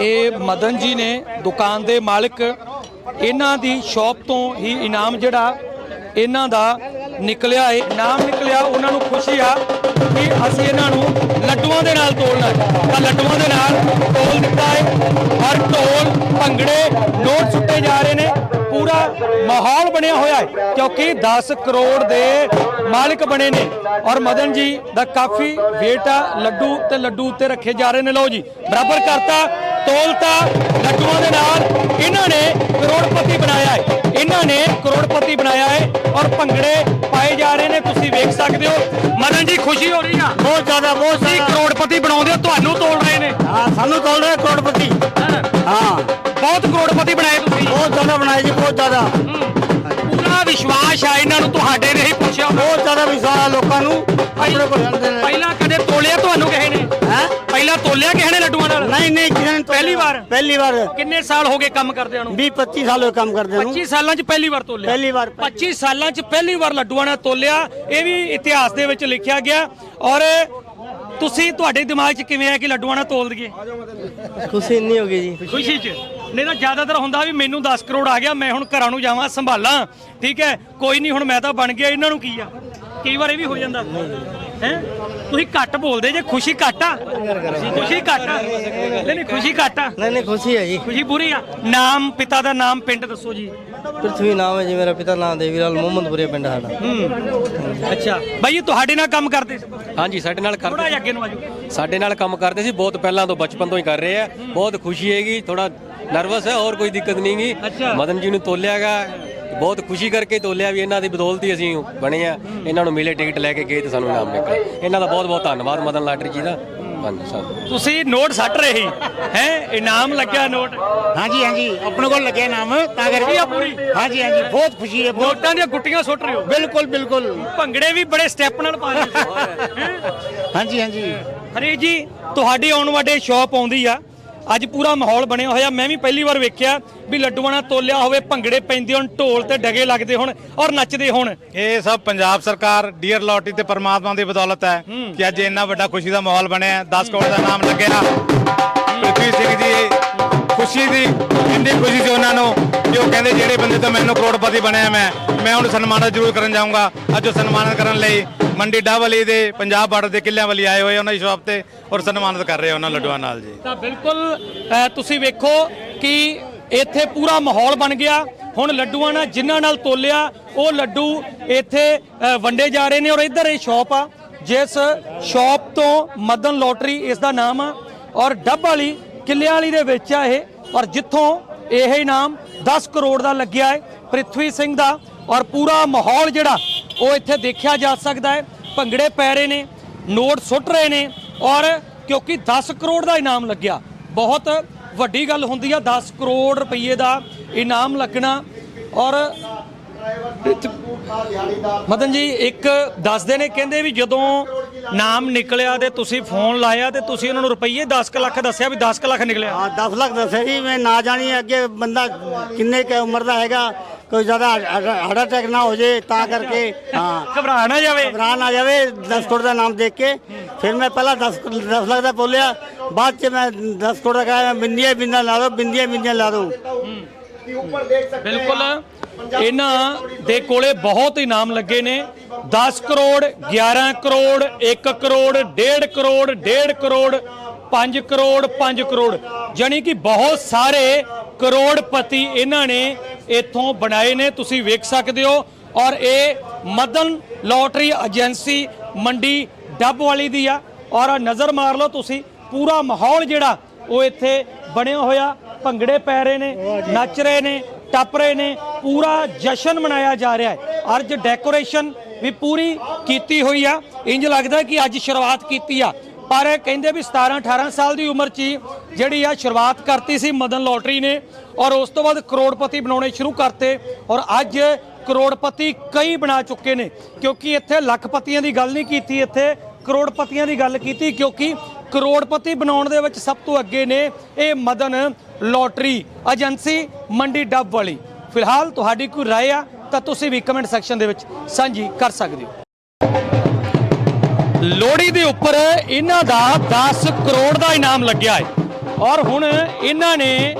ਇਹ ਮਦਨ ਜੀ ਨੇ ਦੁਕਾਨ ਦੇ ਮਾਲਕ ਇਹਨਾਂ ਦੀ ਸ਼ਾਪ ਤੋਂ ਹੀ ਇਨਾਮ ਜਿਹੜਾ ਇਹਨਾਂ ਦਾ ਨਿਕਲਿਆ ਏ। ਇਨਾਮ ਨਿਕਲਿਆ, ਉਹਨਾਂ ਨੂੰ ਖੁਸ਼ੀ ਆ ਕਿ ਅਸੀਂ ਇਹਨਾਂ ਨੂੰ ਲੱਡੂਆਂ ਦੇ ਨਾਲ ਤੋਲਣਾ ਤਾਂ ਲੱਡੂਆਂ ਦੇ ਨਾਲ ਤੋਲ ਦਿੱਤਾ ਹੈ ਔਰ ਢੋਲ, ਭੰਗੜੇ ਨੋਟ ਸੁੱਟੇ ਜਾ ਰਹੇ ਨੇ। ਪੂਰਾ ਮਾਹੌਲ ਬਣਿਆ ਹੋਇਆ ਹੈ ਕਿਉਂਕਿ 10 ਕਰੋੜ ਦੇ ਮਾਲਕ ਬਣੇ ਨੇ। ਔਰ ਮਦਨ ਜੀ ਦਾ ਕਾਫੀ ਵੇਟ ਆ। ਲੱਡੂ ਤੇ ਲੱਡੂ ਉੱਤੇ ਰੱਖੇ ਜਾ ਰਹੇ ਨੇ। ਲਓ ਜੀ, ਬਰਾਬਰ ਕਰਤਾ। ਤੋਲਤਾ ਲੱਡੂਆਂ ਦੇ ਨਾਲ ਇਹਨਾਂ ਨੇ ਕਰੋੜਪਤੀ ਬਣਾਇਆ ਹੈ। ਇਹਨਾਂ ਨੇ ਕਰੋੜਪਤੀ ਬਣਾਇਆ ਹੈ ਔਰ ਭੰਗੜੇ ਪਾਏ ਜਾ ਰਹੇ ਨੇ ਤੁਸੀਂ ਵੇਖ ਸਕਦੇ ਹੋ। ਮਦਨ ਜੀ ਖੁਸ਼ੀ ਹੋ ਰਹੀ ਆ। ਬਹੁਤ ਜ਼ਿਆਦਾ ਬਹੁਤ ਜ਼ਿਆਦਾ। ਕਰੋੜਪਤੀ ਬਣਾਉਂਦੇ ਹੋ ਤੁਹਾਨੂੰ ਤੋਲ ਰਹੇ ਨੇ। ਹਾਂ ਸਾਨੂੰ ਤੋਲ ਰਿਹਾ ਕਰੋੜਪਤੀ। ਹਾਂ। ਬਹੁਤ ਕਰੋੜਪਤੀ ਬਣਾਏ ਤੁਸੀਂ। ਬਹੁਤ ਜ਼ਿਆਦਾ ਬਣਾਏ ਜੀ ਬਹੁਤ ਜ਼ਿਆਦਾ। ਪੂਰਾ ਵਿਸ਼ਵਾਸ ਆ ਇਹਨਾਂ ਨੂੰ ਤੁਹਾਡੇ ਨੇ ਹੀ ਪੁੱਛਿਆ ਬਹੁਤ ਜ਼ਿਆਦਾ ਵਿਸ਼ਵਾਸ ਆ ਲੋਕਾਂ ਨੂੰ। ਆਪਣੇ ਕੋਲ ਜਾਂਦੇ ਨੇ। ਪਹਿਲਾਂ ਤੋਲਿਆ ਕਿਸੇ ਨੇ ਲੱਡੂਆਂ ਨਾਲ? ਨਹੀਂ ਨਹੀਂ ਕਿਸੇ ਨੇ। ਪਹਿਲੀ ਵਾਰ? ਪਹਿਲੀ ਵਾਰ। ਕਿੰਨੇ ਸਾਲ ਹੋ ਗਏ ਕੰਮ ਕਰਦਿਆਂ ਨੂੰ? 20 25 ਸਾਲ ਹੋਏ ਕੰਮ ਕਰਦੇ ਨੂੰ। 25 ਸਾਲਾਂ 'ਚ ਪਹਿਲੀ ਵਾਰ ਤੋਲਿਆ? ਪਹਿਲੀ ਵਾਰ 25 ਸਾਲਾਂ 'ਚ ਪਹਿਲੀ ਵਾਰ ਲੱਡੂਆਂ ਨਾਲ ਤੋਲਿਆ ਇਹ ਵੀ ਇਤਿਹਾਸ ਦੇ ਵਿੱਚ ਲਿਖਿਆ ਗਿਆ। ਔਰ ਤੁਸੀਂ ਤੁਹਾਡੇ ਦਿਮਾਗ 'ਚ ਕਿਵੇਂ ਆ ਕਿ ਲੱਡੂਆਂ ਨਾਲ ਤੋਲ ਦਈਏ? ਖੁਸ਼ੀ ਇੰਨੀ ਹੋ ਗਈ ਜੀ। ਖੁਸ਼ੀ 'ਚ? ਨਹੀਂ ਤਾਂ ਜ਼ਿਆਦਾਤਰ ਹੁੰਦਾ ਵੀ ਮੈਨੂੰ 10 ਕਰੋੜ ਆ ਗਿਆ ਮੈਂ ਹੁਣ ਘਰਾਂ ਨੂੰ ਜਾਵਾਂ ਸੰਭਾਲਾਂ। ਠੀਕ ਹੈ? ਕੋਈ ਨਹੀਂ ਹੁਣ ਮੈਂ ਤਾਂ ਬਣ ਗਿਆ ਇਹਨਾਂ ਨੂੰ ਕੀ ਆ? ਕਈ ਵਾਰ ਇਹ ਵੀ ਹੋ ਜਾਂਦਾ। ਹੈ? ਤੁਸੀਂ ਘੱਟ ਬੋਲਦੇ ਜੇ ਖੁਸ਼ੀ ਘੱਟ ਆ। ਖੁਸ਼ੀ ਘੱਟ ਆ। ਨਹੀਂ ਨਹੀਂ ਖੁਸ਼ੀ ਘੱਟ ਆ। ਨਹੀਂ ਨਹੀਂ ਖੁਸ਼ੀ ਹੈ ਜੀ। ਖੁਸ਼ੀ ਪੂਰੀ ਆ। ਨਾਮ ਪਿਤਾ ਦਾ ਨਾਮ ਪਿੰਡ ਦੱਸੋ ਜੀ। ਪ੍ਰਿਥਵੀ ਨਾਮ ਹੈ ਜੀ ਮੇਰਾ ਪਿਤਾ ਨਾਮ ਦੇਵੀਲਾਲ ਮੁਹੰਮਦਪੁਰੇ ਪਿੰਡ ਸਾਡਾ। ਹੂੰ। ਅੱਛਾ। ਬਾਈ ਇਹ ਤੁਹਾਡੇ ਨਾਲ ਕੰਮ ਕਰਦੇ ਸੀ? ਹਾਂਜੀ ਸਾਡੇ ਨਾਲ ਥੋੜਾ ਕਰਦੇ ਜਿਹਾ ਅੱਗੇ ਨੂੰ ਆਜੋ। ਸਾਡੇ ਨਾਲ ਕੰਮ ਕਰਦੇ ਸੀ ਬਹੁਤ ਪਹਿਲਾਂ ਤੋਂ ਬਚਪਨ ਤੋਂ ਹੀ ਕਰ ਰਹੇ ਆ। ਬਹੁਤ ਖੁਸ਼ੀ ਹੈਗੀ ਥੋੜਾ ਨਰਵਸ ਹੈ ਹੋਰ ਕੋਈ ਦਿੱਕਤ ਨਹੀਂ ਗੀ ਅੱਛਾ। ਮਦਨ ਜੀ ਨੂੰ ਤੋਲਿਆਗਾ ਬਹੁਤ ਖੁਸ਼ੀ ਕਰਕੇ ਤੋਲਿਆ ਵੀ ਇਹਨਾਂ ਦੀ ਬਦੌਲਤ ਹੀ ਅਸੀਂ ਬਣੇ ਆ। ਇਹਨਾਂ ਨੂੰ ਮਿਲੇ ਟਿਕਟ ਲੈ ਕੇ ਗਏ ਤੇ ਸਾਨੂੰ ਇਨਾਮ ਨਿਕਲਿਆ ਇਹਨਾਂ ਦਾ ਬਹੁਤ ਬਹੁਤ ਧੰਨਵਾਦ ਮਦਨ ਲਾਟਰੀ ਜੀ ਦਾ। ਹਾਂਜੀ ਸਰ। ਤੁਸੀਂ ਨੋਟ ਸੱਟ ਰਹੇ ਹੈ? ਇਨਾਮ ਲੱਗਿਆ ਨੋਟ। ਹਾਂਜੀ ਹਾਂਜੀ। ਆਪਣੇ ਕੋਲ ਲੱਗਿਆ ਨਾਮ ਤਾਂ ਪੂਰੀ? ਹਾਂਜੀ ਹਾਂਜੀ। ਬਹੁਤ ਖੁਸ਼ੀ ਹੈ ਬਹੁਤ ਨੋਟਾਂ ਦੀਆਂ ਗੁੱਟੀਆਂ ਸੁੱਟ ਰਹੇ ਹੋ। ਬਿਲਕੁਲ ਬਿਲਕੁਲ। ਭੰਗੜੇ ਵੀ ਬੜੇ ਸਟੈਪ ਨਾਲ ਪਾ ਰਹੇ ਹੈਂ? ਹਾਂਜੀ ਹਾਂਜੀ। ਹਰੀ ਜੀ ਤੁਹਾਡੀ ਆਉਣ ਵਾਲੇ ਸ਼ਾਪ ਆਉਂਦੀ ਆ। ਅੱਜ ਪੂਰਾ ਮਾਹੌਲ ਬਣਿਆ ਹੋਇਆ। ਮੈਂ ਵੀ ਪਹਿਲੀ ਵਾਰ ਵੇਖਿਆ ਵੀ ਲੱਡੂਆਂ ਨਾਲ ਤੋਲਿਆ ਹੋਵੇ ਭੰਗੜੇ ਪੈਂਦੇ ਹੋਣ ਢੋਲ ਤੇ ਡਗੇ ਲੱਗਦੇ ਹੋਣ ਔਰ ਨੱਚਦੇ ਹੋਣ। ਇਹ ਸਭ ਪੰਜਾਬ ਸਰਕਾਰ ਡੀਅਰ ਲੋਟੀ ਤੇ ਪਰਮਾਤਮਾ ਦੀ ਬਦੌਲਤ ਹੈ ਕਿ ਅੱਜ ਇੰਨਾ ਵੱਡਾ ਖੁਸ਼ੀ ਦਾ ਮਾਹੌਲ ਬਣਿਆ ਹੈ। 10 ਕਰੋੜ ਦਾ ਨਾਮ ਲੱਗਿਆ। ਪ੍ਰਿਥਵੀ ਸਿੰਘ ਜੀ ਖੁਸ਼ੀ ਦੀ ਇੰਨੀ ਖੁਸ਼ੀ ਸੀ ਉਹਨਾਂ ਨੂੰ ਕਿ ਉਹ ਕਹਿੰਦੇ ਜਿਹੜੇ ਬੰਦੇ ਤੋਂ ਮੈਨੂੰ ਕਰੋੜਪਤੀ ਬਣਿਆ ਮੈਂ ਮੈਂ ਉਹਨੂੰ ਸਨਮਾਨਿਤ ਜ਼ਰੂਰ ਕਰਨ ਜਾਊਂਗਾ। ਅੱਜ ਉਹ ਸਨਮਾਨਿਤ ਕਰਨ ਲਈ ਮੰਡੀ ਡਾਵਲੀ ਦੇ ਪੰਜਾਬ ਬਾਰਡਰ ਦੇ ਕਿੱਲਿਆਂ ਵਾਲੀ ਆਏ ਹੋਏ ਉਹਨਾਂ ਦੀ ਸ਼ਾਪ ਤੇ ਔਰ ਸਨਮਾਨਿਤ ਕਰ ਰਹੇ ਉਹਨਾਂ ਲੱਡੂਆਂ ਨਾਲ ਜੀ। ਤਾਂ ਬਿਲਕੁਲ ਅ, ਤੁਸੀਂ ਵੇਖੋ ਕਿ ਇੱਥੇ ਪੂਰਾ ਮਾਹੌਲ ਬਣ ਗਿਆ। ਹੁਣ ਲੱਡੂਆਂ ਨਾਲ ਜਿਨ੍ਹਾਂ ਨਾਲ ਤੋਲਿਆ ਉਹ ਲੱਡੂ ਇੱਥੇ ਅ, ਵੰਡੇ ਜਾ ਰਹੇ ਨੇ ਔਰ ਇੱਧਰ ਇਹ ਸ਼ਾਪ ਆ ਜਿਸ ਸ਼ਾਪ ਤੋਂ ਮਦਨ ਲੋਟਰੀ ਇਸ ਦਾ ਨਾਮ ਆ ਔਰ ਡੱਬ ਵਾਲੀ ਕਿੱਲਿਆਂ ਵਾਲੀ ਦੇ ਵਿੱਚ ਆ ਇਹ ਔਰ ਜਿੱਥੋਂ ਇਹ ਇਨਾਮ 10 ਕਰੋੜ ਦਾ ਲੱਗਿਆ ਹੈ ਪ੍ਰਿਥਵੀ ਸਿੰਘ ਦਾ ਔਰ ਪੂਰਾ ਮਾਹੌਲ ਜਿਹੜਾ ਉਹ ਇੱਥੇ ਦੇਖਿਆ ਜਾ ਸਕਦਾ ਹੈ। ਭੰਗੜੇ ਪੈ ਰਹੇ ਨੇ, ਨੋਟ ਸੁੱਟ ਰਹੇ ਨੇ ਔਰ ਕਿਉਂਕਿ 10 ਕਰੋੜ ਦਾ ਇਨਾਮ ਲੱਗਿਆ। ਬਹੁਤ ਵੱਡੀ ਗੱਲ ਹੁੰਦੀ ਆ 10 ਕਰੋੜ ਰੁਪਏ ਦਾ ਇਨਾਮ ਲੱਗਣਾ ਔਰ ਮਦਨ ਜੀ, ਇੱਕ ਦੱਸਦੇ ਨੇ, ਕਹਿੰਦੇ ਵੀ ਜਦੋਂ ਨਾਮ ਨਿਕਲਿਆ ਤੇ ਤੁਸੀਂ ਫੋਨ ਲਾਇਆ ਤੇ ਤੁਸੀਂ ਉਹਨਾਂ ਨੂੰ ਰੁਪਈਏ 10 ਲੱਖ ਦੱਸਿਆ ਵੀ 10 ਲੱਖ ਨਿਕਲਿਆ। ਹਾਂ 10 ਲੱਖ ਦੱਸਿਆ ਸੀ ਮੈਂ ਨਾ ਜਾਣੀ ਅੱਗੇ ਬੰਦਾ ਕਿੰਨੇ ਕੁ ਉਮਰ ਦਾ ਹੈਗਾ ਕੋਈ ਜ਼ਿਆਦਾ ਹਾਰਟ ਅਟੈਕ ਨਾ ਹੋ ਜੇ ਤਾਂ ਕਰਕੇ ਹਾਂ। ਘਬਰਾ ਨਾ ਜਾਵੇ। ਘਬਰਾਨ ਆ ਜਾਵੇ 10 ਕਰੋੜ ਦਾ ਨਾਮ ਦੇਖ ਕੇ। ਫਿਰ ਮੈਂ ਪਹਿਲਾਂ 10 10 ਲੱਖ ਦਾ ਬੋਲਿਆ। ਬਾਅਦ ਚ ਮੈਂ 10 ਕਰੋੜ ਦਾ ਕਹਾ ਬਿੰਦੀਆਂ ਬਿੰਦੀਆਂ ਲਾ ਦੋ ਬਿੰਦੀਆਂ ਬਿੰਦੀਆਂ ਲਾ ਦੋ ਬਿਲਕੁਲ। ਇਹਨਾਂ ਦੇ ਕੋਲੇ ਬਹੁਤ ਇਨਾਮ ਲੱਗੇ ਨੇ। 10 ਕਰੋੜ 11 ਕਰੋੜ 1 ਕਰੋੜ 1.5 ਕਰੋੜ 1.5 ਕਰੋੜ 5 ਕਰੋੜ 5 ਕਰੋੜ। ਜਾਨੀ ਕਿ ਬਹੁਤ ਸਾਰੇ ਕਰੋੜਪਤੀ ਇਹਨਾਂ ਨੇ ਇੱਥੋਂ ਬਣਾਏ ਨੇ, ਤੁਸੀਂ ਵੇਖ ਸਕਦੇ ਹੋ। ਔਰ ਇਹ ਮਦਨ ਲੋਟਰੀ ਏਜੰਸੀ ਮੰਡੀ ਡੱਬ ਵਾਲੀ ਦੀ ਆ। ਔਰ ਨਜ਼ਰ ਮਾਰ ਲਓ ਤੁਸੀਂ, ਪੂਰਾ ਮਾਹੌਲ ਜਿਹੜਾ, ਉਹ ਇੱਥੇ ਬਣਿਆ ਹੋਇਆ। ਭੰਗੜੇ ਪੈ ਰਹੇ ਨੇ, ਨੱਚ ਰਹੇ ਨੇ, ਟੱਪ ਰਹੇ ਨੇ। ਪੂਰਾ ਜਸ਼ਨ ਮਨਾਇਆ ਜਾ ਰਿਹਾ ਹੈ। ਅੱਜ ਡੈਕੋਰੇਸ਼ਨ ਵੀ ਪੂਰੀ ਕੀਤੀ ਹੋਈ ਆ। ਇੰਜ ਲੱਗਦਾ ਕਿ ਅੱਜ ਸ਼ੁਰੂਆਤ ਕੀਤੀ ਆ। ਪਰ ਕਹਿੰਦੇ ਵੀ 17 18 ਸਾਲ ਦੀ ਉਮਰ 'ਚ ਹੀ ਜਿਹੜੀ ਆ ਸ਼ੁਰੂਆਤ ਕਰਤੀ ਸੀ ਮਦਨ ਲੋਟਰੀ ਨੇ ਔਰ ਉਸ ਤੋਂ ਬਾਅਦ ਕਰੋੜਪਤੀ ਬਣਾਉਣੇ ਸ਼ੁਰੂ ਕਰਤੇ ਔਰ ਅੱਜ ਕਰੋੜਪਤੀ ਕਈ ਬਣਾ ਚੁੱਕੇ ਨੇ ਕਿਉਂਕਿ ਇੱਥੇ ਲੱਖਪਤੀਆਂ ਦੀ ਗੱਲ ਨਹੀਂ ਕੀਤੀ, ਇੱਥੇ ਕਰੋੜਪਤੀਆਂ ਦੀ ਗੱਲ ਕੀਤੀ ਕਿਉਂਕਿ ਕਰੋੜਪਤੀ ਬਣਾਉਣ ਦੇ ਵਿੱਚ ਸਭ ਤੋਂ ਅੱਗੇ ਨੇ ਇਹ ਮਦਨ ਲੋਟਰੀ, ਏਜੰਸੀ ਮੰਡੀ ਡੱਬ ਵਾਲੀ। ਫਿਲਹਾਲ ਤੁਹਾਡੀ ਕੋਈ ਰਾਏ ਆ ਤਾਂ ਤੁਸੀਂ ਵੀ ਕਮੈਂਟ ਸੈਕਸ਼ਨ ਦੇ ਵਿੱਚ ਸਾਂਝੀ ਕਰ ਸਕਦੇ ਹੋ। ਲੋਹੜੀ ਦੇ ਉੱਪਰ ਇਹਨਾਂ ਦਾ 10 ਕਰੋੜ ਦਾ ਇਨਾਮ ਲੱਗਿਆ ਹੈ। ਔਰ ਹੁਣ ਇਹਨਾਂ ਨੇ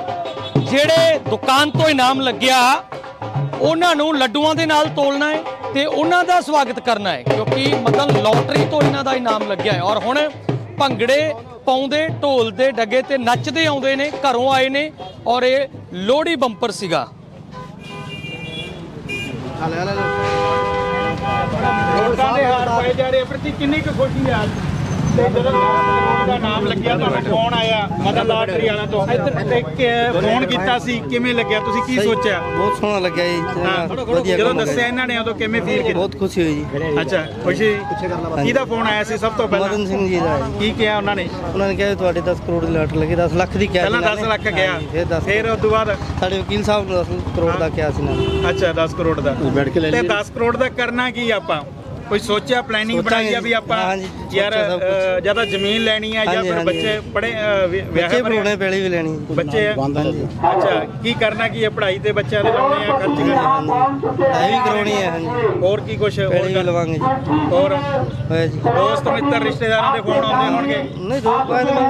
ਜਿਹੜੇ ਦੁਕਾਨ ਤੋਂ ਇਨਾਮ ਲੱਗਿਆ, ਉਹਨਾਂ ਨੂੰ ਲੱਡੂਆਂ ਦੇ ਨਾਲ ਤੋਲਣਾ ਹੈ ਤੇ ਉਹਨਾਂ ਦਾ ਸਵਾਗਤ ਕਰਨਾ ਹੈ, ਕਿਉਂਕਿ ਮਤਲਬ ਲੋਟਰੀ ਤੋਂ ਇਹਨਾਂ ਦਾ ਇਨਾਮ ਲੱਗਿਆ ਹੈ। ਔਰ ਹੁਣ ਭੰਗੜੇ ਪਾਉਂਦੇ ਢੋਲ ਦੇ ਡੱਗੇ ਤੇ ਨੱਚਦੇ ਆਉਂਦੇ ਨੇ, ਘਰੋਂ ਆਏ ਨੇ ਔਰ ਇਹ ਲੋਹੜੀ ਬੰਪਰ ਸੀਗਾ। ਲੋਕਾਂ ਦੇ ਹਾਰ ਪਾਏ ਜਾ ਰਹੇ ਪ੍ਰਤੀ ਕਿੰਨੀ ਕੁ ਖੁਸ਼ੀ ਅੱਜ ਤੇ ਜਦੋਂ ਦਾ ਨਾਮ ਲੱਗਿਆ ਤੁਹਾਨੂੰ ਫੋਨ ਆਇਆ? ਮਦਨ ਲਾਟਰੀ ਵਾਲਾ ਤੋਂ। ਇੱਧਰ ਤੇ ਕਿ- ਫੋਨ ਕੀਤਾ ਸੀ ਕਿਵੇਂ ਲੱਗਿਆ? ਤੁਸੀਂ ਕੀ ਸੋਚਿਆ? ਬਹੁਤ ਸੋਹਣਾ ਲੱਗਿਆ ਜੀ ਹਾਂ, ਵਧੀਆ ਜਦੋਂ ਦੱਸਿਆ ਇਹਨਾਂ ਨੇ ਉਦੋਂ ਕਿਵੇਂ ਫੀਲ ਕੀਤਾ? ਬਹੁਤ ਖੁਸ਼ੀ ਹੋਈ ਜੀ। ਅੱਛਾ ਖੁਸ਼ੀ? ਕਿਹਦਾ ਫੋਨ ਆਇਆ ਸੀ ਸਭ ਤੋਂ ਪਹਿਲਾਂ? ਮਦਨ ਸਿੰਘ ਜੀ ਦਾ। ਕੀ ਕਿਹਾ ਉਹਨਾਂ ਨੇ? ਉਹਨਾਂ ਨੇ ਕਿਹਾ ਤੁਹਾਡੇ 10 ਕਰੋੜ ਦੀ ਲਾਟ ਲੱਗੀ 10 ਲੱਖ ਦੀ ਕਿਹਾ ਪਹਿਲਾਂ ਸੀ ਇਹਨਾਂ 10 ਨੇ। ਲੱਖ ਗਿਆ ਹਾਂਜੀ, ਫਿਰ 10 ਫਿਰ ਉਸ ਤੋਂ ਬਾਅਦ? ਸਾਡੇ ਵਕੀਲ ਸਾਹਿਬ ਨੂੰ 10 ਕਰੋੜ ਦਾ ਕਿਹਾ ਸੀ ਨਾ। ਅੱਛਾ 10 ਕਰੋੜ ਦਾ। ਤੇ 10 ਕਰੋੜ ਦਾ ਕਰਨਾ ਕੀ ਆਪਾਂ? ਕੋਈ ਸੋਚਿਆ ਪਲੈਨਿੰਗ ਬਣਾਈ ਆ ਵੀ ਆਪਾਂ ਹਾਂਜੀ, ਯਾਰ ਸਭ ਕੁਛ। ਅ, ਜਾਂ ਤਾਂ ਜ਼ਮੀਨ ਲੈਣੀ ਆ ਜਾਂ ਹਾਂਜੀ, ਫਿਰ ਹਾਂਜੀ। ਬੱਚੇ ਪੜੇ ਬੱਚੇ ਵਿਆਹੇ ਭਰੇ ਬਣਾਉਣੇ ਪੈਲੀ ਵੀ ਲੈਣੀ। ਬੱਚੇ ਆ? ਹਾਂਜੀ। ਅੱਛਾ ਕੀ ਕਰਨਾ ਕੀ ਹੈ ਪੜ੍ਹਾਈ ਤੇ ਬੱਚਿਆਂ ਦੇ ਲਾਉਣੇ ਆ ਖਰਚ ਕਰਨੇ ਹਾਂਜੀ। ਇਹ ਵੀ ਕਰਾਉਣੀ ਹੈ ਹਾਂਜੀ। ਹੋਰ ਕੀ ਕੁਛ ਹੋਰ ਪੈਲੀ ਵੀ ਕਰ- ਲਵਾਂਗੇ ਜੀ। ਹੋਰ? ਹੋਇਆ ਜੀ। ਦੋਸਤ ਮਿੱਤਰ ਰਿਸ਼ਤੇਦਾਰਾਂ ਦੇ ਫੋਨ ਆਉਂਦੇ ਹੋਣਗੇ? ਨਹੀਂ ਦੋ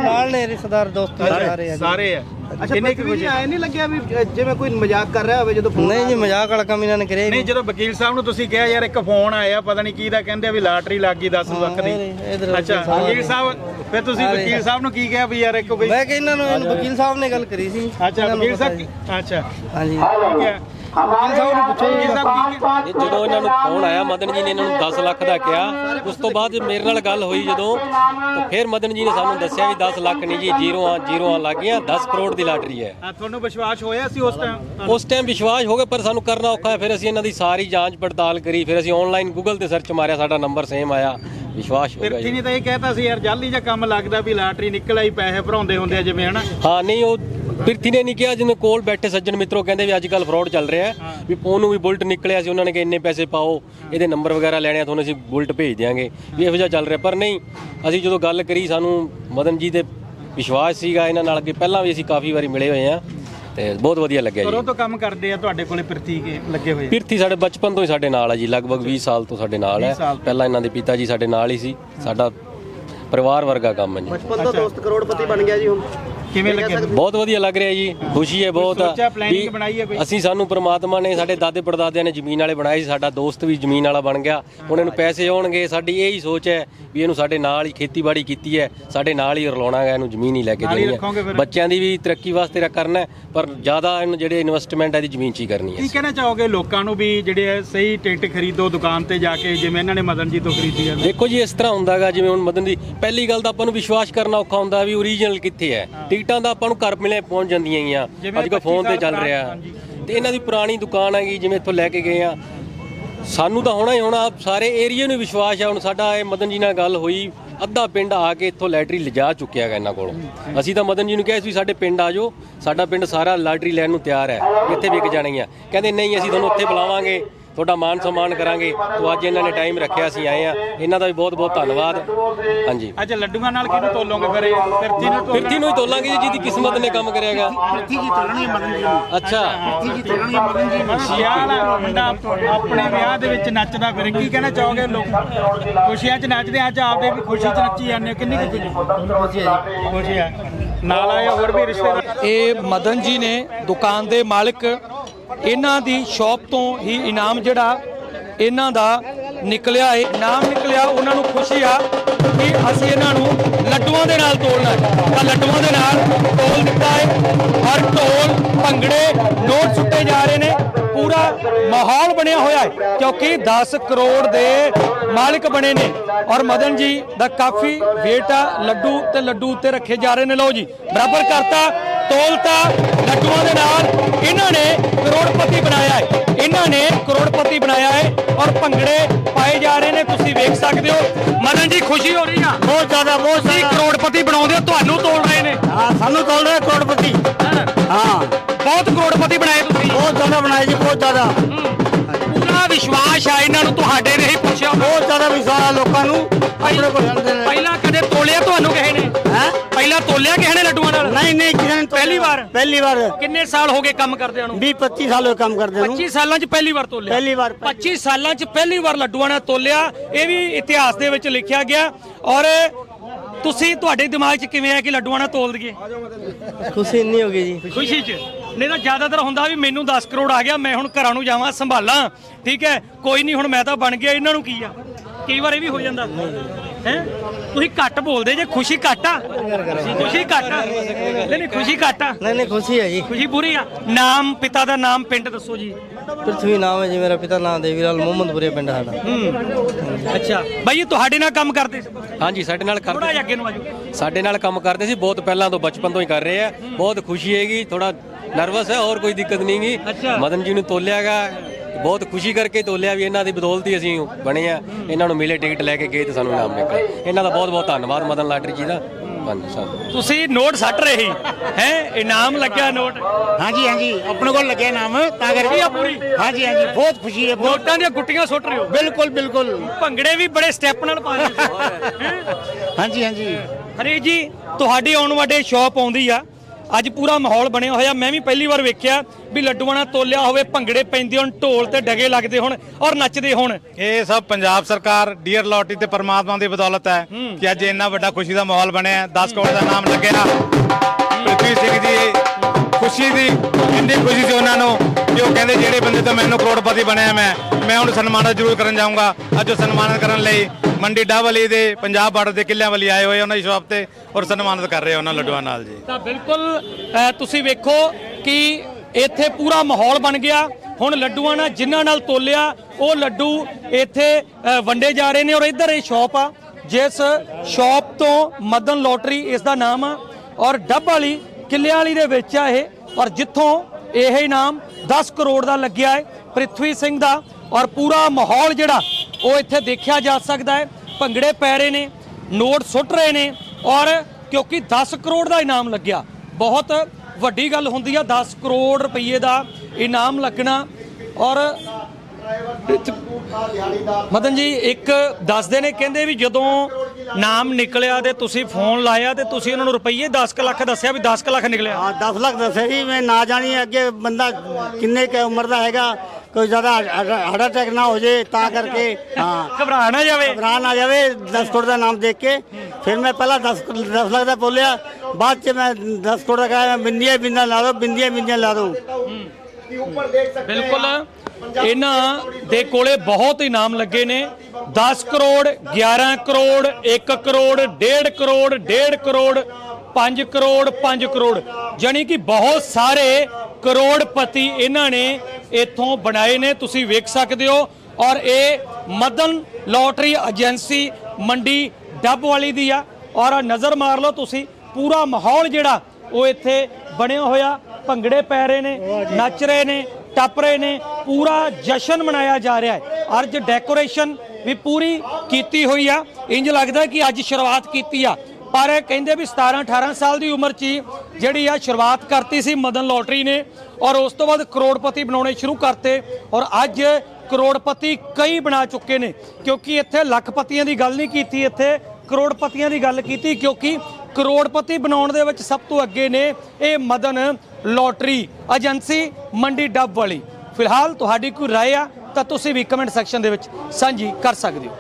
ਨਾਲ ਨੇ ਰਿਸ਼ਤੇਦਾਰ ਦੋਸਤ ਸਾਰੇ ਆ। ਸਾਰੇ ਆ। ਕਿੰਨੇ ਕੁ ਕੁਛ ਐ ਨਹੀਂ ਲੱਗਿਆ ਵੀ ਜਿਵੇਂ ਕੋਈ ਮਜ਼ਾਕ ਕਰ ਰਿਹਾ ਹੋਵੇ ਜਦੋਂ ਫੋਨ ਨਹੀਂ ਜੀ ਮਜ਼ਾਕ ਵਾਲਾ ਕੰਮ ਇਹਨਾਂ ਨੇ ਕਰਿਆ ਹੀ ਨਹੀਂ ਜਦੋਂ ਵਕੀਲ ਸਾਹਿਬ ਨੂੰ ਤੁਸੀਂ ਕਿਹਾ ਯਾਰ ਇੱਕ ਫੋਨ ਆਇਆ ਪਤਾ ਨਹੀਂ ਕੀ ਦਾ ਕਹਿੰਦੇ ਆ ਵੀ ਲਾਟਰੀ ਲੱਗ ਗਈ 10 ਲੱਖ ਦੀ। ਇਹ- ਇਧਰ ਅੱਛਾ ਵਕੀਲ ਸਾਹਿਬ ਫਿਰ ਤੁਸੀਂ। ਵਕੀਲ ਸਾਹਿਬ ਨੂੰ ਕੀ ਕਿਹਾ ਵੀ ਯਾਰ ਇੱਕ ਕੋਈ ਮੈਂ ਕਿ ਇਹਨਾਂ ਨੂੰ ਇਹਨੂੰ ਵਕੀਲ ਸਾਹਿਬ ਨੇ ਗੱਲ ਕਰੀ ਸੀ। ਅੱਛਾ ਇਹਨਾਂ ਨੂੰ ਵਕੀਲ ਪਤਾ ਸਾਹਿਬ ਜੀ। ਕੀ- ਅੱਛਾ। ਹਾਂਜੀ। ਠੀਕ ਹੈ ਸਾਹਿਬ ਨੂੰ ਪੁੱਛੋ ਇਹ ਜਦੋਂ ਇਹਨਾਂ ਨੂੰ ਫੋਨ ਆਇਆ ਮਦਨ ਜੀ ਨੇ ਇਹਨਾਂ ਨੂੰ 10 ਲੱਖ ਦਾ ਕਿਹਾ। ਉਸ ਤੋਂ ਬਾਅਦ ਮੇਰੇ ਨਾਲ ਗੱਲ ਹੋਈ ਜਦੋਂ ਤਾਂ ਫਿਰ ਮਦਨ ਜੀ ਨੇ ਸਾਨੂੰ ਦੱਸਿਆ ਵੀ 10 ਲੱਖ ਨਹੀਂ ਜੀ ਜ਼ੀਰੋਆਂ ਜ਼ੀਰੋਆਂ ਲੱਗ ਗਈਆਂ 10 ਕਰੋੜ ਦੀ ਲਾਟਰੀ ਹੈ। ਤੁਹਾਨੂੰ ਵਿਸ਼ਵਾਸ ਹੋਇਆ ਸੀ ਉਸ ਟਾਈਮ ਉਸ ਟਾਈਮ ਵਿਸ਼ਵਾਸ ਹੋ ਗਿਆ ਪਰ ਸਾਨੂੰ ਕਰਨਾ ਔਖਾ ਹੈ। ਫਿਰ ਅਸੀਂ ਇਹਨਾਂ ਦੀ ਸਾਰੀ ਜਾਂਚ ਪੜਤਾਲ ਕਰੀ ਫਿਰ ਅਸੀਂ ਆਨਲਾਈਨ ਗੂਗਲ ਤੇ ਸਰਚ ਮਾਰਿਆ ਸਾਡਾ ਨੰਬਰ ਸੇਮ ਆਇਆ। ਵਿਸ਼ਵਾਸ ਹੋ ਗਿਆ ਫਿਰ ਜੀ। ਨੇ ਤਾਂ ਇਹ ਕਹਿਤਾ ਸੀ ਯਾਰ ਜਾਲੀ ਜਿਹਾ ਕੰਮ ਲੱਗਦਾ ਵੀ ਲਾਟਰੀ ਨਿਕਲ ਆਈ ਪੈਸੇ ਭਰਾਉਂਦੇ ਹੁੰਦੇ ਆ ਜਿਵੇਂ ਹਨਾ? ਹਾਂ ਨਹੀਂ ਉਹ ਪਿਰਥੀ ਨੇ ਨਹੀਂ ਕਿਹਾ? ਜਿਹਨੇ ਕੋਲ ਬੈਠੇ ਸੱਜਣ ਮਿੱਤਰੋ ਕਹਿੰਦੇ ਵੀ ਅੱਜ ਕੱਲ ਫਰਾਡ ਚੱਲ ਰਿਹਾ ਹੈ। ਵੀ ਉਹਨੂੰ ਵੀ ਬੁਲਟ ਨਿਕਲਿਆ ਸੀ ਉਹਨਾਂ ਨੇ ਕਿ ਇੰਨੇ ਪੈਸੇ ਪਾਓ ਇਹਦੇ ਨੰਬਰ ਵਗੈਰਾ ਲੈਣੇ ਆ ਤੁਹਾਨੂੰ ਅਸੀਂ ਬੁਲਟ ਭੇਜ ਦਿਆਂਗੇ। ਵੀ ਇਹੋ ਜਿਹਾ ਚੱਲ ਰਿਹਾ। ਪਰ ਨਹੀਂ ਅਸੀਂ ਜਦੋਂ ਗੱਲ ਕਰੀ ਸਾਨੂੰ ਮਦਨ ਜੀ ਤੇ ਵਿਸ਼ਵਾਸ ਸੀਗਾ ਇਹਨਾਂ ਨਾਲ ਕਿ ਪਹਿਲਾਂ ਵੀ ਅਸੀਂ ਕਾਫੀ ਵਾਰੀ ਮਿਲੇ ਹੋਏ ਆ ਤੇ ਬਹੁਤ ਵਧੀਆ ਲੱਗਿਆ ਕਰੋ ਜੀ ਤੋਂ ਕੰਮ ਕਰਦੇ ਆ ਤੁਹਾਡੇ ਕੋਲੇ ਪ੍ਰਤੀਕ ਲੱਗੇ ਹੋਏ ਪਿਰਥੀ ਸਾਡੇ ਬਚਪਨ ਤੋਂ ਹੀ ਸਾਡੇ ਨਾਲ ਹੈ ਜੀ ਲਗਭਗ 20 ਸਾਲ ਤੋਂ ਸਾਡੇ ਨਾਲ ਹੈ। 20 ਸਾਲ ਤੋਂ। ਪਹਿਲਾਂ ਇਹਨਾਂ ਦੇ ਪਿਤਾ ਜੀ ਸਾਡੇ ਨਾਲ ਹੀ ਸੀ। ਸਾਡਾ ਪਰਿਵਾਰ ਵਰਗਾ ਕੰਮ ਹੈ ਜੀ। ਬਚਪਨ ਤੋਂ ਦੋਸਤ ਕਰੋੜਪਤੀ ਬਣ ਗਿਆ ਜੀ ਹੁਣ। ਕਿਵੇਂ ਲੱਗੇ ਬਹੁਤ ਵਧੀਆ ਲੱਗ ਰਿਹਾ ਜੀ ਖੁਸ਼ੀ ਹੈ ਬਹੁਤ ਸੋਚਿਆ, planning ਵੀ ਬਣਾਈ ਹੈ ਕੋਈ? ਅਸੀਂ ਸਾਨੂੰ ਪ੍ਰਮਾਤਮਾ ਨੇ ਸਾਡੇ ਦਾਦੇ ਪੜਦਾਦਿਆਂ ਨੇ ਜ਼ਮੀਨ ਵਾਲੇ ਬਣਾਏ ਸੀ ਸਾਡਾ ਦੋਸਤ ਵੀ ਜ਼ਮੀਨ ਵਾਲਾ ਬਣ ਗਿਆ। ਉਹਨਾਂ ਨੂੰ ਪੈਸੇ ਆਉਣਗੇ ਸਾਡੀ ਇਹ ਹੀ ਸੋਚ ਹੈ ਵੀ ਇਹਨੂੰ ਸਾਡੇ ਨਾਲ ਹੀ ਖੇਤੀਬਾੜੀ ਕੀਤੀ ਹੈ ਸਾਡੇ ਨਾਲ ਹੀ ਰਲਾਉਣਾ ਹੈ ਇਹਨੂੰ ਜ਼ਮੀਨ ਹੀ ਲੈ ਕੇ ਨਾਲ ਹੀ ਦੇਣੀ ਰੱਖੋਗੇ ਹੈ ਫਿਰ? ਬੱਚਿਆਂ ਦੀ ਵੀ ਤਰੱਕੀ ਵਾਸਤੇ ਰ- ਕਰਨਾ ਹੈ, ਪਰ ਜ਼ਿਆਦਾ ਇਹਨੂੰ ਜਿਹੜੇ ਇਨਵੈਸਟਮੈਂਟ ਹੈ ਦੀ ਜ਼ਮੀਨ 'ਚ ਹੀ ਕਰਨੀ ਹੈ ਕੀ ਕਹਿਣਾ ਚਾਹੋਗੇ ਲੋਕਾਂ ਨੂੰ ਵੀ ਜਿਹੜੇ ਸਹੀ ਟਿਕਟ ਖਰੀਦੋ ਦੁਕਾਨ ਤੇ ਜਾ ਕੇ ਜਿਵੇਂ ਇਹਨਾਂ ਨੇ ਮਦਨ ਜੀ ਤੋਂ ਖਰੀਦੀ ਆ? ਦੇਖੋ ਜੀ ਇਸ ਤਰ੍ਹਾਂ ਹੁੰਦਾਗਾ ਜਿਵੇਂ ਹੁਣ ਮਦਨ ਦੀ ਪਹਿਲੀ ਗੱਲ ਤਾਂ ਆਪਾਂ ਨੂੰ ਵਿਸ਼ਵਾਸ ਕਰਨਾ ਔਖਾ ਹੁੰਦਾ ਵੀ ਓਰੀਜਨਲ ਕਿੱਥੇ ਹੈ। ਟਿਕਟਾਂ ਤਾਂ ਆਪਾਂ ਨੂੰ ਘਰ ਮਿਲੇ ਪਹੁੰਚ ਜਾਂਦੀਆਂ ਹੀ ਆ। ਅੱਜ ਕੱਲ੍ਹ ਫੋਨ 25 ਤੇ ਚੱਲ ਰਿਹਾ। ਤੇ ਇਹਨਾਂ ਦੀ ਪੁਰਾਣੀ ਦੁਕਾਨ ਹੈਗੀ ਜਿਵੇਂ ਇੱਥੋਂ ਲੈ ਕੇ ਗਏ ਆ। ਸਾਨੂੰ ਤਾਂ ਹੋਣਾ ਹੀ ਹੋਣਾ ਸਾਰੇ ਏਰੀਆ ਨੂੰ ਵਿਸ਼ਵਾਸ ਹੈ ਹੁਣ ਸਾਡਾ ਇਹ ਮਦਨ ਜੀ ਨਾਲ ਗੱਲ ਹੋਈ ਅੱਧਾ ਪਿੰਡ ਆ ਕੇ ਇੱਥੋਂ ਲੈਟਰੀ ਲਿਜਾ ਚੁੱਕਿਆ ਹੈਗਾ ਇਹਨਾਂ ਕੋਲੋਂ। ਅਸੀਂ ਤਾਂ ਮਦਨ ਜੀ ਨੂੰ ਕਿਹਾ ਸੀ ਸਾਡੇ ਪਿੰਡ ਆ ਜਾਓ ਸਾਡਾ ਪਿੰਡ ਸਾਰਾ ਲਾਟਰੀ ਲੈਣ ਨੂੰ ਤਿਆਰ ਹੈ ਇੱਥੇ ਵਿਕ ਜਾਣੀ ਆ। ਕਹਿੰਦੇ ਨਹੀਂ ਅਸੀਂ ਤੁਹਾਨੂੰ ਉੱਥੇ ਬੁਲਾਵਾਂਗੇ। ਤੁਹਾਡਾ ਮਾਨ ਸਨਮਾਨ ਕਰਾਂਗੇ। ਤੋਂ ਅੱਜ ਇਹਨਾਂ ਨੇ ਟਾਈਮ ਰੱਖਿਆ ਅਸੀਂ ਆਏ ਆ। ਇਹਨਾਂ ਦਾ ਵੀ ਬਹੁਤ ਬਹੁਤ ਧੰਨਵਾਦ। ਹਾਂਜੀ। ਅੱਛਾ ਲੱਡੂਆਂ ਨਾਲ ਕਿਹਨੂੰ ਤੋਲੋਗੇ ਫਿਰ ਇਹ? ਫਿਰਤੀ ਨੂੰ ਤੋਲਣਾ ਫਿਰਤੀ ਨੂੰ ਹੀ ਤੋਲਾਂਗੇ ਜੀ ਜਿਹਦੀ ਕਿਸਮਤ ਨੇ ਕੰਮ ਕਰਿਆਗਾ। ਪ੍ਰਿਥੀ ਜੀ ਚੱਲਣੀ ਹੈ ਮਦਨ ਜੀ ਅੱਛਾ। ਪ੍ਰਿਥੀ ਜੀ ਚੱਲਣੀ ਹੈ ਮਦਨ ਜੀ ਵਾਲਾ ਮੁੰਡਾ ਆਪਣੇ ਵਿਆਹ ਦੇ ਵਿੱਚ ਨੱਚਦਾ ਫਿਰ। ਕੀ ਕਹਿਣਾ ਚਾਹੋਗੇ ਲੋਕ? ਖੁਸ਼ੀਆਂ 'ਚ ਨੱਚਦੇ ਆ, ਅੱਜ ਆਪਦੇ ਵੀ ਖੁਸ਼ੀ 'ਚ ਨੱਚੀ ਜਾਂਦੇ। ਕਿੰਨੀ ਖੁਸ਼ੀ? ਖੁਸ਼ੀ ਹੈ ਨਾਲ ਆਏ ਹੋਰ ਵੀ ਰਿਸ਼ਤੇਦਾਰ? ਇਹ ਮਦਨ ਜੀ ਨੇ ਦੁਕਾਨ ਦੇ ਮਾਲਕ ਇਹਨਾਂ ਦੀ ਸ਼ਾਪ ਤੋਂ ਹੀ ਇਨਾਮ ਜਿਹੜਾ ਇਹਨਾਂ ਦਾ ਨਿਕਲਿਆ ਏ। ਇਨਾਮ ਨਿਕਲਿਆ, ਉਹਨਾਂ ਨੂੰ ਖੁਸ਼ੀ ਆ ਕਿ ਅਸੀਂ ਇਹਨਾਂ ਨੂੰ ਲੱਡੂਆਂ ਦੇ ਨਾਲ ਤੋਲਣਾ ਹੈ। ਤਾਂ ਲੱਡੂਆਂ ਦੇ ਨਾਲ ਤੋਲ ਦਿੱਤਾ ਹੈ ਹਰ ਢੋਲ, ਭੰਗੜੇ ਨੋਟ ਸੁੱਟੇ ਜਾ ਰਹੇ ਨੇ। ਪੂਰਾ ਮਾਹੌਲ ਬਣਿਆ ਹੋਇਆ ਹੈ ਕਿਉਂਕਿ 10 ਕਰੋੜ ਦੇ ਮਾਲਕ ਬਣੇ ਨੇ। ਔਰ ਮਦਨ ਜੀ ਦਾ ਕਾਫੀ weight ਆ। ਲੱਡੂ ਤੇ ਲੱਡੂ ਉੱਤੇ ਰੱਖੇ ਜਾ ਰਹੇ ਨੇ। ਲਓ ਜੀ, ਬਰਾਬਰ ਕਰਤਾ। ਤੋਲਤਾ ਲੱਡੂਆਂ ਦੇ ਨਾਲ ਇਹਨਾਂ ਨੇ ਕਰੋੜਪਤੀ ਬਣਾਇਆ ਹੈ। ਇਹਨਾਂ ਨੇ ਕਰੋੜਪਤੀ ਬਣਾਇਆ ਹੈ ਔਰ ਭੰਗੜੇ ਪਾਏ ਜਾ ਰਹੇ ਨੇ ਤੁਸੀਂ ਵੇਖ ਸਕਦੇ ਹੋ। ਮਦਨ ਜੀ ਖੁਸ਼ੀ ਹੋ ਰਹੀ ਆ? ਬਹੁਤ ਜ਼ਿਆਦਾ ਬਹੁਤ ਤੁਸੀਂ ਕਰੋੜਪਤੀ ਬਣਾਉਂਦੇ ਹੋ ਤੁਹਾਨੂੰ ਤੋਲ ਰਹੇ ਨੇ। ਹਾਂ ਸਾਨੂੰ ਤੋਲ ਰਿਹਾ ਕਰੋੜਪਤੀ। ਹਾਂ। ਬਹੁਤ ਕਰੋੜਪਤੀ ਬਣਾਏ ਤੁਸੀਂ। ਬਹੁਤ ਜ਼ਿਆਦਾ ਬਣਾਏ ਜੀ ਬਹੁਤ ਜ਼ਿਆਦਾ। ਪੂਰਾ ਵਿਸ਼ਵਾਸ ਆ ਇਹਨਾਂ ਨੂੰ ਤੁਹਾਡੇ ਨੇ ਹੀ ਪੁੱਛਿਆ ਬਹੁਤ ਜ਼ਿਆਦਾ ਵਿਸ਼ਵਾਸ ਆ ਲੋਕਾਂ ਨੂੰ। ਆਪਣੇ ਕੋਲ ਜਾਂਦੇ ਨੇ। ਪਹਿਲਾਂ ਕਦੇ ਤੋਲਿਆ ਤੁਹਾਨੂੰ ਕਿਸੇ ਨੇ? ਹੈ? ਪਹਿਲਾਂ ਤੋਲਿਆ ਕਿਸੇ ਨੇ ਲੱਡੂਆਂ ਨਾਲ? ਨਹੀਂ ਨਹੀਂ ਕਿਸੇ ਨੇ ਤੋਲਿਆ। ਪਹਿਲੀ ਵਾਰ? ਪਹਿਲੀ ਵਾਰ। ਕਿੰਨੇ ਸਾਲ ਹੋ ਗਏ ਕੰਮ ਕਰਦਿਆਂ ਨੂੰ? 20 25 ਸਾਲ ਹੋਏ ਕੰਮ ਕਰਦੇ ਨੂੰ। 25 ਸਾਲਾਂ 'ਚ ਪਹਿਲੀ ਵਾਰ ਤੋਲਿਆ? ਪਹਿਲੀ ਵਾਰ 25 ਸਾਲਾਂ 'ਚ ਪਹਿਲੀ ਵਾਰ ਲੱਡੂਆਂ ਨਾਲ ਤੋਲਿਆ। ਇਹ ਵੀ ਇਤਿਹਾਸ ਦੇ ਵਿੱਚ ਲਿਖਿਆ ਗਿਆ। ਔਰ ਤੁਸੀਂ ਤੁਹਾਡੇ ਦਿਮਾਗ 'ਚ ਕਿਵੇਂ ਆ ਕਿ ਲੱਡੂਆਂ ਨਾਲ ਤੋਲ ਦਈਏ? ਖੁਸ਼ੀ ਇੰਨੀ ਹੋ ਗਈ ਜੀ। ਖੁਸ਼ੀ 'ਚ। ਨਹੀਂ ਤਾਂ ਜ਼ਿਆਦਾਤਰ ਹੁੰਦਾ ਵੀ ਮੈਨੂੰ 10 ਕਰੋੜ ਆ ਗਿਆ ਮੈਂ ਹੁਣ ਘਰਾਂ ਨੂੰ ਜਾਵਾਂ ਸੰਭਾਲਾਂ। ਠੀਕ ਹੈ? ਕੋਈ ਨਹੀਂ ਹੁਣ ਮੈਂ ਤਾਂ ਬਣ ਗਿਆ ਇਹਨਾਂ ਨੂੰ ਕੀ ਆ? ਕਈ ਵਾਰ ਇਹ ਵੀ ਹੋ ਜਾਂਦਾ। ਹੈ? ਤੁਸੀਂ ਘੱਟ ਬੋਲਦੇ ਜੇ ਖੁਸ਼ੀ ਘੱਟ ਆ। ਖੁਸ਼ੀ ਘੱਟ ਆ। ਨਹੀਂ ਨਹੀਂ ਖੁਸ਼ੀ ਘੱਟ ਆ। ਨਹੀਂ ਨਹੀਂ ਖੁਸ਼ੀ ਹੈ ਜੀ। ਖੁਸ਼ੀ ਪੂਰੀ ਆ। ਨਾਮ ਪਿਤਾ ਦਾ ਨਾਮ ਪਿੰਡ ਦੱਸੋ ਜੀ। ਪ੍ਰਿਥਵੀ ਨਾਮ ਹੈ ਜੀ ਮੇਰਾ ਪਿਤਾ ਨਾਮ ਦੇਵੀ ਲਾਲ ਮੁਹੰਮਦਪੁਰੇ ਪਿੰਡ ਸਾਡਾ। ਅੱਛਾ। ਬਾਈ ਇਹ ਤੁਹਾਡੇ ਨਾਲ ਕੰਮ ਕਰਦੇ ਸੀ? ਹਾਂਜੀ ਸਾਡੇ ਨਾਲ ਥੋੜਾ ਕਰਦੇ ਜਿਹਾ ਅੱਗੇ ਨੂੰ ਆਜੋ ਸਾਡੇ ਨਾਲ ਕੰਮ ਕਰਦੇ ਸੀ ਬਹੁਤ ਪਹਿਲਾਂ ਤੋਂ ਬਚਪਨ ਤੋਂ ਹੀ ਕਰ ਰਹੇ ਆ। ਬਹੁਤ ਖੁਸ਼ੀ ਹੈਗੀ ਥੋੜਾ ਨਰਵਸ ਹੈ ਹੋਰ ਕੋਈ ਦਿੱਕਤ ਨਹੀਂ ਗੀ। ਅੱਛਾ। ਮਦਨ ਜੀ ਨੂੰ ਤੋਲਿਆਗਾ ਬਹੁਤ ਖੁਸ਼ੀ ਕਰਕੇ ਤੋਲਿਆ ਵੀ ਇਹਨਾਂ ਦੀ ਬਦੌਲਤ ਹੀ ਅਸੀਂ ਬਣੇ ਆ। ਇਹਨਾਂ ਨੂੰ ਮਿਲੇ ਟਿਕਟ ਲੈ ਕੇ ਗਏ ਤੇ ਸਾਨੂੰ ਇਨਾਮ ਨਿਕਲ ਇਹਨਾਂ ਦਾ ਬਹੁਤ ਬਹੁਤ ਧੰਨਵਾਦ ਮਦਨ ਲਾਟਰੀ ਜੀ ਦਾ। ਹਾਂਜੀ ਸਾਹਿਬ ਤੁਸੀਂ ਨੋਟ ਸੱਟ ਰਹੇ ਹੈ? ਇਨਾਮ ਲੱਗਿਆ ਨੋਟ। ਹਾਂਜੀ ਹਾਂਜੀ। ਆਪਣੇ ਕੋਲ ਲੱਗਿਆ ਨਾਮ ਤਾਂ ਆ ਪੂਰੀ? ਹਾਂਜੀ ਹਾਂਜੀ। ਬਹੁਤ ਖੁਸ਼ੀ ਹੈ ਨੋਟਾਂ ਦੀਆਂ ਗੁੱਟੀਆਂ ਸੁੱਟ ਰਹੇ ਹੋ? ਬਿਲਕੁਲ ਬਿਲਕੁਲ। ਭੰਗੜੇ ਵੀ ਬੜੇ ਸਟੈਪ ਨਾਲ ਪਾ ਰਹੇ ਹੈਂ? ਹਾਂਜੀ ਹਾਂਜੀ। ਹਰੀ ਜੀ ਤੁਹਾਡੀ ਆਉਣ ਵਾਲੇ ਸ਼ਾਪ ਆਉਂਦੀ ਆ। ਅੱਜ ਪੂਰਾ ਮਾਹੌਲ ਬਣਿਆ ਹੋਇਆ। ਮੈਂ ਵੀ ਪਹਿਲੀ ਵਾਰ ਵੇਖਿਆ ਵੀ ਲੱਡੂਆਂ ਨਾਲ ਤੋਲਿਆ ਹੋਵੇ ਭੰਗੜੇ ਪੈਂਦੇ ਹੋਣ ਢੋਲ ਤੇ ਡਗੇ ਲੱਗਦੇ ਹੋਣ ਔਰ ਨੱਚਦੇ ਹੋਣ। ਇਹ ਸਭ ਪੰਜਾਬ ਸਰਕਾਰ ਡੀਅਰ ਲੋਟੀ ਤੇ ਪਰਮਾਤਮਾ ਦੀ ਬਦੌਲਤ ਹੈ ਕਿ ਅੱਜ ਇੰਨਾ ਵੱਡਾ ਖੁਸ਼ੀ ਦਾ ਮਾਹੌਲ ਬਣਿਆ। 10 ਕਰੋੜ ਦਾ ਨਾਮ ਲੱਗਿਆ। ਪ੍ਰਿਥਵੀ ਸਿੰਘ ਜੀ ਖੁਸ਼ੀ ਦੀ ਇੰਨੀ ਖੁਸ਼ੀ ਸੀ ਉਹਨਾਂ ਨੂੰ ਕਿ ਉਹ ਕਹਿੰਦੇ ਜਿਹੜੇ ਬੰਦੇ ਤੋਂ ਮੈਨੂੰ ਕਰੋੜਪਤੀ ਬਣਿਆ ਮੈਂ ਮੈਂ ਉਹਨੂੰ ਸਨਮਾਨਿਤ ਜ਼ਰੂਰ ਕਰਨ ਜਾਊਂਗਾ। ਅੱਜ ਉਹ ਸਨਮਾਨਿਤ ਕਰਨ ਲਈ ਮੰਡੀ ਡਾਵਲੀ ਦੇ ਪੰਜਾਬ ਬਾਰਡਰ ਦੇ ਕਿੱਲਿਆਂ ਵਾਲੀ ਆਏ ਹੋਏ ਉਹਨਾਂ ਦੀ ਸ਼ਾਪ ਤੇ ਔਰ ਸਨਮਾਨਿਤ ਕਰ ਰਹੇ ਉਹਨਾਂ ਲੱਡੂਆਂ ਨਾਲ ਜੀ। ਤਾਂ ਬਿਲਕੁਲ ਅ, ਤੁਸੀਂ ਵੇਖੋ ਕਿ ਇੱਥੇ ਪੂਰਾ ਮਾਹੌਲ ਬਣ ਗਿਆ। ਹੁਣ ਲੱਡੂਆਂ ਨਾਲ ਜਿਨ੍ਹਾਂ ਨਾਲ ਤੋਲਿਆ ਉਹ ਲੱਡੂ ਇੱਥੇ ਅ, ਵੰਡੇ ਜਾ ਰਹੇ ਨੇ ਔਰ ਇੱਧਰ ਇਹ ਸ਼ਾਪ ਆ ਜਿਸ ਸ਼ਾਪ ਤੋਂ ਮਦਨ ਲੋਟਰੀ ਇਸ ਦਾ ਨਾਮ ਆ ਔਰ ਡੱਬ ਵਾਲੀ ਕਿੱਲਿਆਂ ਵਾਲੀ ਦੇ ਵਿੱਚ ਆ ਇਹ ਔਰ ਜਿੱਥੋਂ ਇਹ ਇਨਾਮ 10 ਕਰੋੜ ਦਾ ਲੱਗਿਆ ਹੈ ਪ੍ਰਿਥਵੀ ਸਿੰਘ ਦਾ ਔਰ ਪੂਰਾ ਮਾਹੌਲ ਜਿਹੜਾ ਉਹ ਇੱਥੇ ਦੇਖਿਆ ਜਾ ਸਕਦਾ ਹੈ। ਭੰਗੜੇ ਪੈ ਰਹੇ ਨੇ, ਨੋਟ ਸੁੱਟ ਰਹੇ ਨੇ ਔਰ ਕਿਉਂਕਿ 10 ਕਰੋੜ ਦਾ ਇਨਾਮ ਲੱਗਿਆ। ਬਹੁਤ ਵੱਡੀ ਗੱਲ ਹੁੰਦੀ ਆ 10 ਕਰੋੜ ਰੁਪਏ ਦਾ ਇਨਾਮ ਲੱਗਣਾ ਔਰ ਮਦਨ ਜੀ, ਇੱਕ ਦੱਸਦੇ ਨੇ, ਕਹਿੰਦੇ ਵੀ ਜਦੋਂ ਨਾਮ ਨਿਕਲਿਆ ਤੇ ਤੁਸੀਂ ਫੋਨ ਲਾਇਆ ਤੇ ਤੁਸੀਂ ਉਹਨਾਂ ਨੂੰ ਰੁਪਈਏ 10 ਕੁ ਲੱਖ ਦੱਸਿਆ ਵੀ 10 ਕੁ ਲੱਖ ਨਿਕਲਿਆ। ਹਾਂ 10 ਲੱਖ ਦੱਸਿਆ ਜੀ, ਮੈਂ ਨਾ ਜਾਣੀ, ਅੱਗੇ ਬੰਦਾ ਕਿੰਨੇ ਕੁ ਉਮਰ ਦਾ ਹੈਗਾ ਕੋਈ ਜ਼ਿਆਦਾ ਹਾਰਟ ਅਟੈਕ ਨਾ ਹੋ ਜੇ ਤਾਂ ਕਰਕੇ ਹਾਂ। ਘਬਰਾ ਨਾ ਜਾਵੇ। ਘਬਰਾਨ ਆ ਜਾਵੇ 10 ਕਰੋੜ ਦਾ ਨਾਮ ਦੇਖ ਕੇ। ਫਿਰ ਮੈਂ ਪਹਿਲਾਂ 10 10 ਲੱਖ ਦਾ ਬੋਲਿਆ। ਬਾਅਦ ਚ ਮੈਂ 10 ਕਰੋੜ ਦਾ ਕਹਾ ਬਿੰਦੀਆਂ ਬਿੰਦਾਂ ਲਾ ਦੋ ਬਿੰਦੀਆਂ ਬਿੰਦੀਆਂ ਲਾ ਦੋ। ਬਿਲਕੁਲ। ਇਹਨਾਂ ਦੇ ਕੋਲੇ ਬਹੁਤ ਇਨਾਮ ਲੱਗੇ ਨੇ। 10 ਕਰੋੜ 11 ਕਰੋੜ 1 ਕਰੋੜ 1.5 ਕਰੋੜ 1.5 ਕਰੋੜ 5 ਕਰੋੜ 5 ਕਰੋੜ। ਜਾਨੀ ਕਿ ਬਹੁਤ ਸਾਰੇ ਕਰੋੜਪਤੀ ਇਹਨਾਂ ਨੇ ਇੱਥੋਂ ਬਣਾਏ ਨੇ, ਤੁਸੀਂ ਵੇਖ ਸਕਦੇ ਹੋ। ਔਰ ਇਹ ਮਦਨ ਲੋਟਰੀ ਏਜੰਸੀ ਮੰਡੀ ਡੱਬ ਵਾਲੀ ਦੀ ਆ। ਔਰ ਨਜ਼ਰ ਮਾਰ ਲਓ ਤੁਸੀਂ, ਪੂਰਾ ਮਾਹੌਲ ਜਿਹੜਾ, ਉਹ ਇੱਥੇ ਬਣਿਆ ਹੋਇਆ। ਭੰਗੜੇ ਪੈ ਰਹੇ ਨੇ, ਨੱਚ ਰਹੇ ਨੇ, ਟੱਪ ਰਹੇ ਨੇ। ਪੂਰਾ ਜਸ਼ਨ ਮਨਾਇਆ ਜਾ ਰਿਹਾ ਹੈ। ਅੱਜ ਡੈਕੋਰੇਸ਼ਨ ਵੀ ਪੂਰੀ ਕੀਤੀ ਹੋਈ ਆ। ਇੰਜ ਲੱਗਦਾ ਕਿ ਅੱਜ ਸ਼ੁਰੂਆਤ ਕੀਤੀ ਆ। ਪਰ ਕਹਿੰਦੇ ਵੀ 17 18 ਸਾਲ ਦੀ ਉਮਰ 'ਚ ਹੀ ਜਿਹੜੀ ਆ ਸ਼ੁਰੂਆਤ ਕਰਤੀ ਸੀ ਮਦਨ ਲੋਟਰੀ ਨੇ ਔਰ ਉਸ ਤੋਂ ਬਾਅਦ ਕਰੋੜਪਤੀ ਬਣਾਉਣੇ ਸ਼ੁਰੂ ਕਰਤੇ ਔਰ ਅੱਜ ਕਰੋੜਪਤੀ ਕਈ ਬਣਾ ਚੁੱਕੇ ਨੇ ਕਿਉਂਕਿ ਇੱਥੇ ਲੱਖਪਤੀਆਂ ਦੀ ਗੱਲ ਨਹੀਂ ਕੀਤੀ, ਇੱਥੇ ਕਰੋੜਪਤੀਆਂ ਦੀ ਗੱਲ ਕੀਤੀ ਕਿਉਂਕਿ ਕਰੋੜਪਤੀ ਬਣਾਉਣ ਦੇ ਵਿੱਚ ਸਭ ਤੋਂ ਅੱਗੇ ਨੇ ਇਹ ਮਦਨ ਲੋਟਰੀ, ਏਜੰਸੀ ਮੰਡੀ ਡੱਬ ਵਾਲੀ। ਫਿਲਹਾਲ ਤੁਹਾਡੀ ਕੋਈ ਰਾਏ ਆ ਤਾਂ ਤੁਸੀਂ ਵੀ ਕਮੈਂਟ ਸੈਕਸ਼ਨ ਦੇ ਵਿੱਚ ਸਾਂਝੀ ਕਰ ਸਕਦੇ ਹੋ।